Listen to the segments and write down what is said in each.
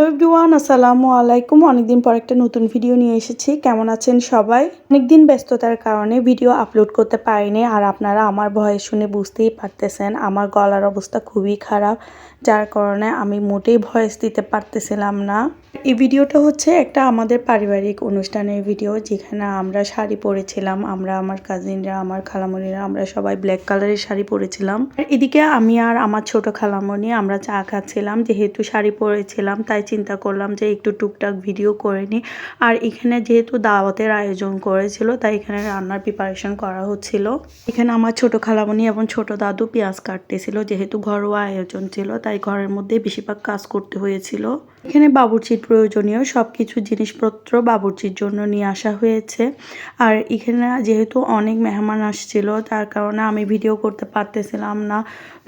Hello everyone, আসসালামু আলাইকুম। অনেকদিন পর একটা নতুন ভিডিও নিয়ে এসেছি। কেমন আছেন সবাই? অনেকদিন ব্যস্ততার কারণে ভিডিও আপলোড করতে পারিনি আর আপনারা আমার ভয়ে শুনে বুঝতেই পারতেছেন। আমার গলার অবস্থা খুবই খারাপ, যার কারণে আমি মোটেই ভয়েস দিতে পারতেছিলাম না। এই ভিডিওটা হচ্ছে একটা আমাদের পারিবারিক অনুষ্ঠানের ভিডিও, যেখানে আমরা শাড়ি পরেছিলাম, আমরা আমার কাজিনরা আমার খালামণিরা, আমরা সবাই ব্ল্যাক কালারের শাড়ি পরেছিলাম। এদিকে আমি আর আমার ছোট খালামণি আমরা চা খাচ্ছিলাম, যেহেতু শাড়ি পরেছিলাম, তাই চিন্তা করলাম যে একটু টুকটাক ভিডিও করে নিই আর এখানে যেহেতু দাওয়াতের আয়োজন করেছিল, তাই এখানে রান্নার প্রিপারেশন করা হচ্ছিল। এখানে আমার ছোট খালামণি এবং ছোট দাদু পেঁয়াজ কাটতেছিল, যেহেতু ঘরোয়া আয়োজন ছিল, তাই ঘরের মধ্যে বেশিরভাগ কাজ করতে হয়েছিল। এখানে বাবুর্চির প্রয়োজনীয় সব কিছু জিনিসপত্র বাবুর্চির জন্য নিয়ে আসা হয়েছে। আর এখানে যেহেতু অনেক মেহমান আসছিল, তার কারণে আমি ভিডিও করতে পারতেছিলাম না।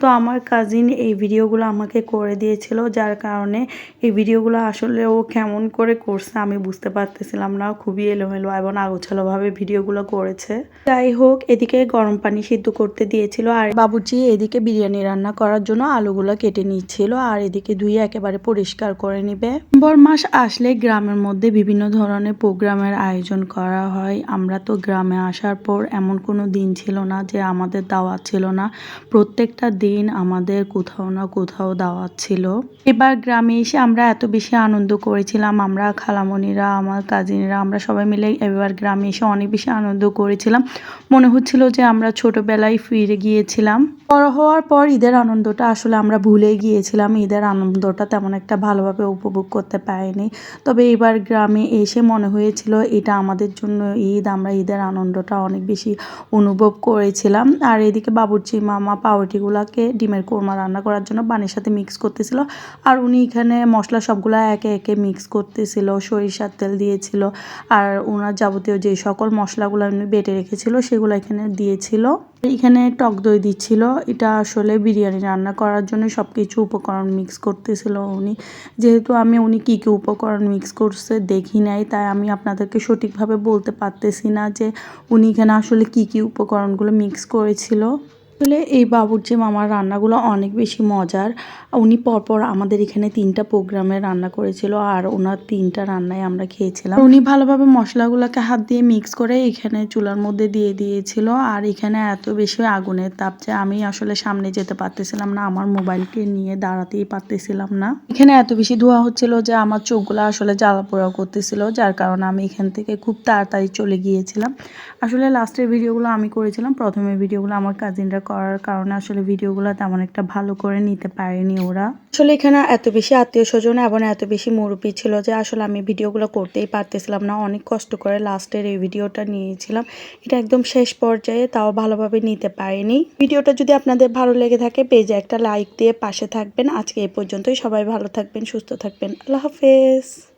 তো আমার কাজিন এই ভিডিওগুলো আমাকে করে দিয়েছিল, যার কারণে এই ভিডিওগুলো আসলে ও কেমন করে করছে আমি বুঝতে পারতেছিলাম না। খুবই এলোমেলো এবং আগোছালোভাবে ভিডিওগুলো করেছে। যাই হোক, এদিকে গরম পানি সিদ্ধ করতে দিয়েছিল আর বাবুর্চি এদিকে বিরিয়ানি রান্না করার জন্য আলুগুলো কেটে নিচ্ছিল আর এদিকে ধুয়ে একেবারে পরিষ্কার করে নিবে? বর মাস আসলে গ্রামের মধ্যে বিভিন্ন ধরনের প্রোগ্রামের আয়োজন করা হয়। আমরা তো গ্রামে আসার পর এমন কোনো দিন ছিল না যে আমাদের দাওয়াত ছিল না। প্রত্যেকটা দিন আমাদের কোথাও না কোথাও দাওয়াত ছিল। এবার গ্রামে এসে আমরা এত বেশি আনন্দ করেছিলাম। আমরা খালামণিরা, আমার কাজিনরা, আমরা সবাই মিলে এবার গ্রামে এসে অনেক বেশি আনন্দ করেছিলাম। মনে হচ্ছিল যে আমরা ছোটবেলায় ফিরে গিয়েছিলাম। বড় হওয়ার পর ঈদের আনন্দটা আসলে আমরা ভুলে গিয়েছিলাম। ঈদের আনন্দটা তেমন একটা ভালোভাবে উপভোগ করতে পারিনি। তবে এবার গ্রামে এসে মনে হয়েছিল এটা আমাদের জন্য ঈদ, আমরা ঈদের আনন্দটা অনেক বেশি অনুভব করেছিলাম। আর এদিকে বাবুর্চি মামা পাউরুটিগুলোকে ডিমের কোরমা রান্না করার জন্য পানির সাথে মিক্স করতেছিল। আর উনি এখানে মশলা সবগুলো একে একে মিক্স করতেছিল, সরিষার তেল দিয়েছিল। আর ওনার যাবতীয় যে সকল মশলাগুলো উনি বেটে রেখেছিল, সেগুলো এখানে দিয়েছিল। এখানে টক দই দিচ্ছিল। এটা আসলে বিরিয়ানি রান্না করার জন্য সব কিছু উপকরণ মিক্স করতেছিল উনি। যেহেতু আমি, উনি কী কী উপকরণ মিক্স করছে দেখি নাই, তাই আমি আপনাদেরকে সঠিকভাবে বলতে পারতেছি না যে উনি এখানে আসলে কী কী উপকরণগুলো মিক্স করেছিল। আসলে এই বাবুর্চি মামার রান্নাগুলো অনেক বেশি মজার। উনি পরপর আমাদের এখানে তিনটা প্রোগ্রামে রান্না করেছিল আর ওনার তিনটা রান্নায় আমরা খেয়েছিলাম। উনি ভালোভাবে মশলাগুলোকে হাত দিয়ে মিক্স করে এখানে চুলার মধ্যে দিয়ে দিয়েছিল আর এখানে এত বেশি আগুনের তাপ যে আমি আসলে সামনে যেতে পারতেছিলাম না, আমার মোবাইলকে নিয়ে দাঁড়াতেই পারতেছিলাম না। এখানে এত বেশি ধোয়া হচ্ছিল যে আমার চোখগুলো আসলে জ্বালা পোড়া করতেছিল, যার কারণে আমি এখান থেকে খুব তাড়াতাড়ি চলে গিয়েছিলাম। আসলে লাস্টের ভিডিওগুলো আমি করেছিলাম প্রথমে ভিডিওগুলো আমার কাজিনরা করার কারণে আসলে ভিডিওগুলো তেমন একটা ভালো করে নিতে পারেনি ওরা। আসলে এখানে এত বেশি আত্মীয় স্বজন এবং এত বেশি মুরব্বী ছিল যে আসলে আমি ভিডিওগুলো করতেই পারতেছিলাম না, অনেক কষ্ট করে লাস্টের এই ভিডিওটা নিয়েছিলাম। এটা একদম শেষ পর্যায়ে, তাও ভালোভাবে নিতে পারিনি। ভিডিওটা যদি আপনাদের ভালো লেগে থাকে, পেজে একটা লাইক দিয়ে পাশে থাকবেন। আজকে এই পর্যন্তই, সবাই ভালো থাকবেন, সুস্থ থাকবেন। আল্লাহ হাফেজ।